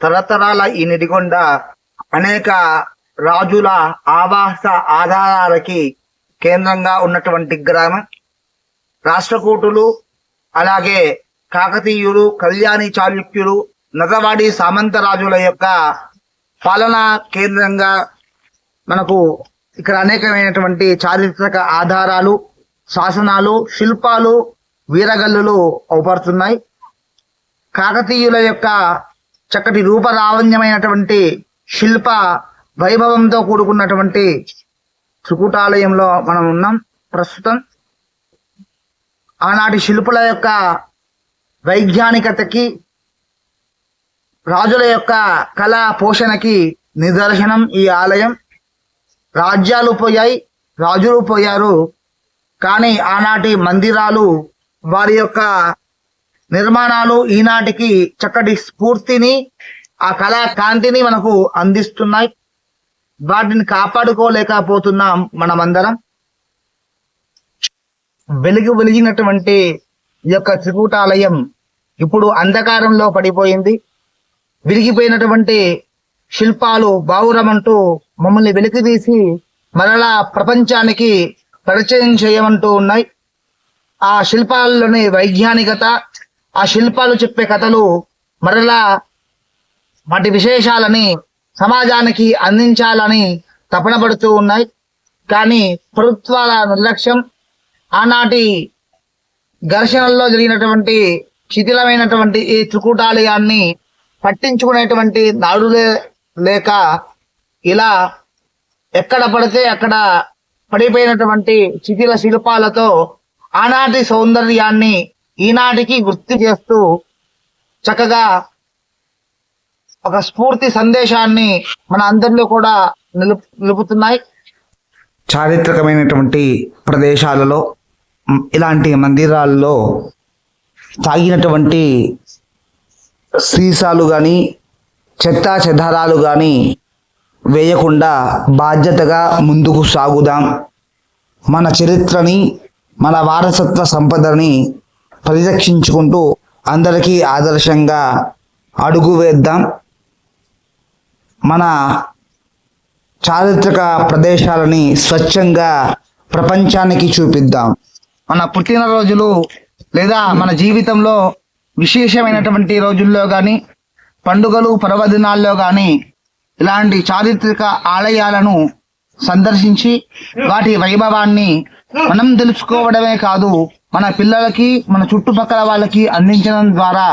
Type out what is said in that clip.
తరతరాల ఈ నిడిగొండ అనేక రాజుల ఆవాస ఆధారాలకి కేంద్రంగా ఉన్నటువంటి గ్రామం. రాష్ట్రకూటులు అలాగే కాకతీయులు కళ్యాణి చాళుక్యులు నగవాడి సామంత రాజుల యొక్క పాలనా కేంద్రంగా మనకు ఇక్కడ అనేకమైనటువంటి చారిత్రక ఆధారాలు శాసనాలు శిల్పాలు వీరగల్లులు అవపడుతున్నాయి. కాకతీయుల యొక్క చక్కటి రూపరావణ్యమైనటువంటి శిల్ప వైభవంతో కూడుకున్నటువంటి త్రికూటాలయంలో మనం ఉన్నాం. ప్రస్తుతం ఆనాటి శిల్పుల యొక్క వైజ్ఞానికతకి రాజుల యొక్క కళా పోషణకి నిదర్శనం ఈ ఆలయం. రాజ్యాలు పోయాయి రాజులు పోయారు. కానీ ఆనాటి మందిరాలు వారి యొక్క నిర్మాణాలు ఈనాటికి చక్కటి స్ఫూర్తిని ఆ కళా కాంతిని మనకు అందిస్తున్నాయి. వాటిని కాపాడుకోలేకపోతున్నాం మనమందరం. వెలుగు వెలిగినటువంటి ఈ యొక్క త్రికూటాలయం ఇప్పుడు అంధకారంలో పడిపోయింది. విరిగిపోయినటువంటి శిల్పాలు బావురమంటూ మమ్మల్ని వెలికితీసి మరలా ప్రపంచానికి పరిచయం చేయమంటూ ఉన్నాయి. ఆ శిల్పాల్లోని వైజ్ఞానికత ఆ శిల్పాలు చెప్పే కథలు మరలా వాటి విశేషాలని సమాజానికి అందించాలని తపన పడుతూ ఉన్నాయి. కానీ ప్రభుత్వాల నిర్లక్ష్యం ఆనాటి ఘర్షణల్లో జరిగినటువంటి శిథిలమైనటువంటి ఈ త్రికూటాలయాన్ని పట్టించుకునేటువంటి నాడులే లేక ఇలా ఎక్కడ పడితే అక్కడ పడిపోయినటువంటి శిథిల శిల్పాలతో ఆనాటి సౌందర్యాన్ని ఈనాటికి గుర్తు చేస్తూ చక్కగా ఒక స్ఫూర్తి సందేశాన్ని మన అందరిలో కూడా నిలుపు నిలుపుతున్నాయి. చారిత్రకమైనటువంటి ప్రదేశాలలో ఇలాంటి మందిరాల్లో తాగినటువంటి సీసాలు కానీ చెత్తా చెదారాలు కానీ వేయకుండా బాధ్యతగా ముందుకు సాగుదాం. మన చరిత్రని మన వారసత్వ సంపదని పరిరక్షించుకుంటూ అందరికీ ఆదర్శంగా అడుగు వేద్దాం. మన చారిత్రక ప్రదేశాలని స్వచ్ఛంగా ప్రపంచానికి చూపిద్దాం. మన పుట్టినరోజులు లేదా మన జీవితంలో విశేషమైనటువంటి రోజుల్లో కానీ పండుగలు పర్వదినాల్లో కానీ ఇలాంటి చారిత్రక ఆలయాలను సందర్శించి వాటి వైభవాన్ని మనం తెలుసుకోవడమే కాదు మన పిల్లలకి మన చుట్టుపక్కల వాళ్ళకి అందించడం ద్వారా